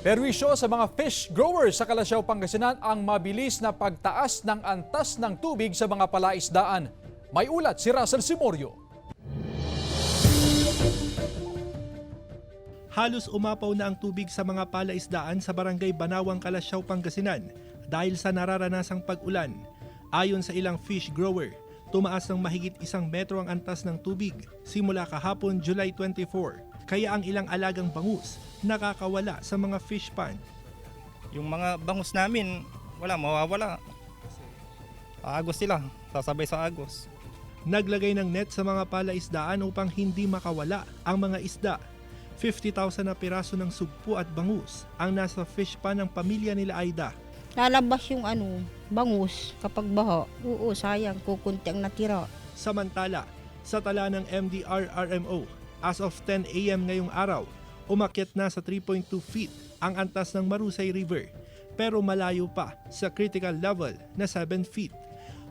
Perwisyo sa mga fish growers sa Kalasyaw, Pangasinan ang mabilis na pagtaas ng antas ng tubig sa mga palaisdaan. May ulat si Russell Simorio. Halos umapaw na ang tubig sa mga palaisdaan sa barangay Banawang, Kalasyaw, Pangasinan dahil sa nararanasang pag-ulan. Ayon sa ilang fish grower, tumaas ng mahigit isang metro ang antas ng tubig simula kahapon July 24. Kaya ang ilang alagang bangus nakakawala sa mga fish pond. Yung mga bangus namin, wala, mawawala. Agos sila, sasabay sa agos. Naglagay ng net sa mga palaisdaan upang hindi makawala ang mga isda. 50,000 na piraso ng sugpo at bangus ang nasa fish pond ng pamilya nila Aida. lalabas yung ano, bangus kapag baha. Oo, sayang, kukunti ang natira. Samantala, sa tala ng MDRRMO, as of 10 a.m. ngayong araw, umakyat na sa 3.2 feet ang antas ng Marusay River pero malayo pa sa critical level na 7 feet.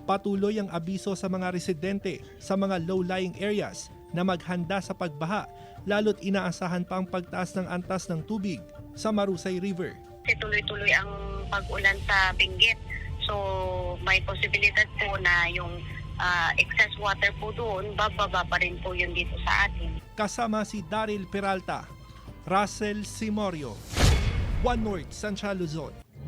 Patuloy ang abiso sa mga residente sa mga low-lying areas na maghanda sa pagbaha lalo't inaasahan pa ang pagtaas ng antas ng tubig sa Marusay River. tuloy-tuloy ang pag-ulan sa Benguet. So, may posibilidad po na yung ah, excess water po doon, bababa pa rin po yun dito sa atin. Kasama si Daryl Peralta, Russell Simorio, One North Central Luzon.